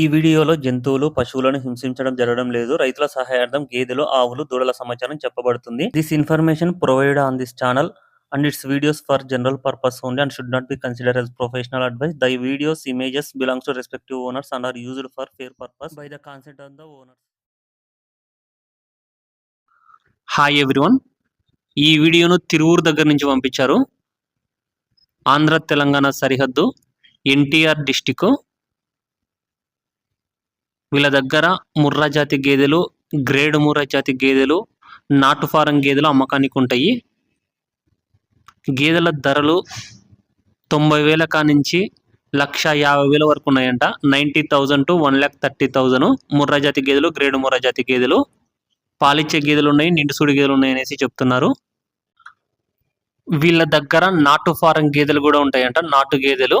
ఈ వీడియోలో జంతువులు పశువులను హింసించడం జరగడం లేదు. రైతుల సహాయార్థం గేదెలు ఆవులు దూడల సమాచారం చెప్పబడుతుంది. This information provide on this channel and its videos for general purpose only and should not be consider as professional advice the videos images belongs to respective owners and are used for fair purpose by the concept of the owners hi everyone ఈ వీడియోను తిరువూరు దగ్గర నుంచి పంపించారు. ఆంధ్ర తెలంగాణ సరిహద్దు NTR district వీళ్ళ దగ్గర ముర్రా జాతి గేదెలు గ్రేడ్ ముర్రా జాతి గేదెలు నాటు ఫారం గేదెలు అమ్మకానికి ఉంటాయి. గేదెల ధరలు తొంభై వేల కానించి లక్ష యాభై వేల వరకు ఉన్నాయంట. Ninety thousand to one lakh thirty thousand Murrah జాతి గేదెలు గ్రేడ్ ముర్రా జాతి గేదెలు. పాలిచ్చే గేదెలు ఉన్నాయి నిండుసూడి గేదెలు ఉన్నాయి అనేసి చెప్తున్నారు. వీళ్ళ దగ్గర నాటు ఫారం గేదెలు కూడా ఉంటాయంట. నాటు గేదెలు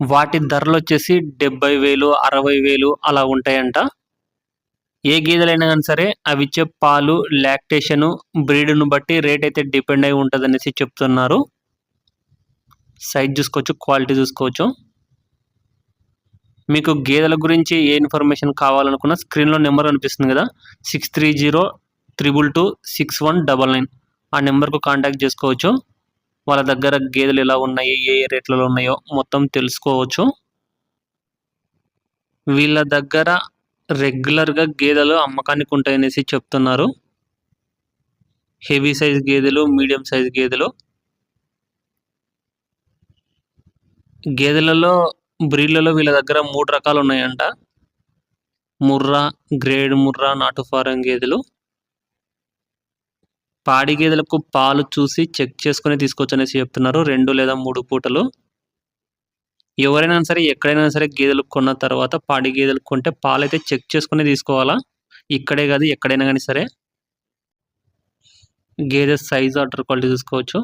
వాటి ధరలు వచ్చేసి డెబ్బై వేలు అరవై వేలు అలా ఉంటాయంట. ఏ గేదెలైనా కానీ సరే అవి ఇచ్చే పాలు లాక్టేషన్ బ్రీడ్ను బట్టి రేట్ అయితే డిపెండ్ అయి ఉంటుంది అనేసి చెప్తున్నారు. సైజ్ చూసుకోవచ్చు క్వాలిటీ చూసుకోవచ్చు. మీకు గేదెల గురించి ఏ ఇన్ఫర్మేషన్ కావాలనుకున్నా స్క్రీన్లో నెంబర్ అనిపిస్తుంది కదా six three zero triple two six one double nine. ఆ నెంబర్కు కాంటాక్ట్ చేసుకోవచ్చు. వాళ్ళ దగ్గర గేదెలు ఎలా ఉన్నాయి ఏ ఏ రేట్లలో ఉన్నాయో మొత్తం తెలుసుకోవచ్చు. వీళ్ళ దగ్గర రెగ్యులర్గా గేదెలు అమ్మకానికి ఉంటాయనేసి చెప్తున్నారు. హెవీ సైజ్ గేదెలు మీడియం సైజ్ గేదెలు. గేదెలలో బ్రీడ్లలో వీళ్ళ దగ్గర మూడు రకాలు ఉన్నాయంట. ముర్రా గ్రేడ్ ముర్రా నాటు ఫారం గేదెలు. పాడి గేదెలకు పాలు చూసి చెక్ చేసుకుని తీసుకోవచ్చు అనేసి చెప్తున్నారు. రెండు లేదా మూడు పూటలు. ఎవరైనా సరే ఎక్కడైనా సరే గేదెలు కొన్న తర్వాత పాడి గేదెలు కొంటే పాలు అయితే చెక్ చేసుకుని తీసుకోవాలా? ఇక్కడే కాదు ఎక్కడైనా కానీ సరే. గేదె సైజ్ ఆర్డర్ క్వాలిటీ చూసుకోవచ్చు.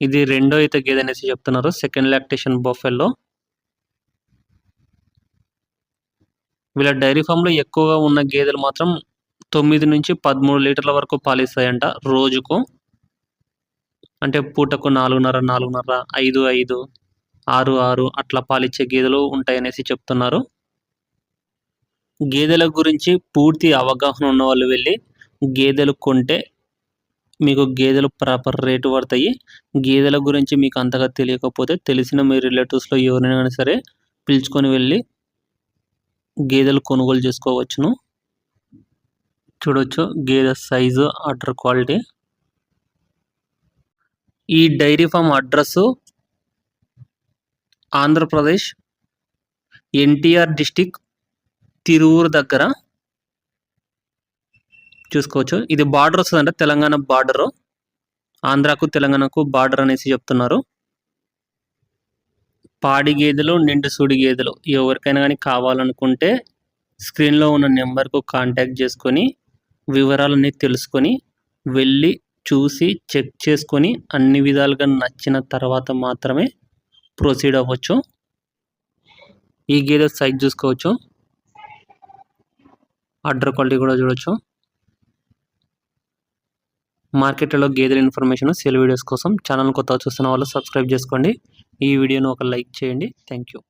ఇది రెండో అయితే గేదె అనేసి చెప్తున్నారు. Second lactation buffalo. వీళ్ళ డైరీ ఫామ్లో ఎక్కువగా ఉన్న గేదెలు మాత్రం తొమ్మిది నుంచి పదమూడు లీటర్ల వరకు పాలిస్తాయంట రోజుకు. అంటే పూటకు నాలుగున్నర నాలుగున్నర ఐదు ఐదు ఆరు ఆరు అట్లా పాలిచ్చే గేదెలు ఉంటాయనేసి చెప్తున్నారు. గేదెల గురించి పూర్తి అవగాహన ఉన్న వాళ్ళు వెళ్ళి గేదెలు కొంటే మీకు గేదెలు ప్రాపర్ రేటు పడతాయి. గేదెల గురించి మీకు అంతగా తెలియకపోతే తెలిసిన మీ రిలేటివ్స్లో ఎవరైనా సరే పిలుచుకొని వెళ్ళి గేదెలు కొనుగోలు చేసుకోవచ్చును. చూడొచ్చు. గేదె సైజు ఆర్డర్ క్వాలిటీ. ఈ dairy farm address Andhra Pradesh NTR district Tiruvuru దగ్గర. చూసుకోవచ్చు. ఇది బార్డర్ వస్తుందంటే తెలంగాణ బార్డరు. ఆంధ్రాకు తెలంగాణకు బార్డర్ అనేసి చెప్తున్నారు. పాడి గేదెలు నిండు సూడి గేదెలు ఎవరికైనా కానీ కావాలనుకుంటే స్క్రీన్లో ఉన్న నెంబర్కు కాంటాక్ట్ చేసుకొని వివరాలన్నీ తెలుసుకొని వెళ్ళి చూసి చెక్ చేసుకొని అన్ని విధాలుగా నచ్చిన తర్వాత మాత్రమే ప్రొసీడ్ అవ్వచ్చు. ఈ గేదె సైజ్ చూసుకోవచ్చు. అడ్డర్ క్వాలిటీ కూడా చూడవచ్చు మార్కెట్లో గేదెల ఇన్ఫర్మేషన్ సెల్ వీడియోస్ కోసం ఛానల్ కొత్తగా చూస్తున్న వాళ్ళు సబ్స్క్రైబ్ చేసుకోండి. ఈ వీడియోను ఒక లైక్ చేయండి. Thank you.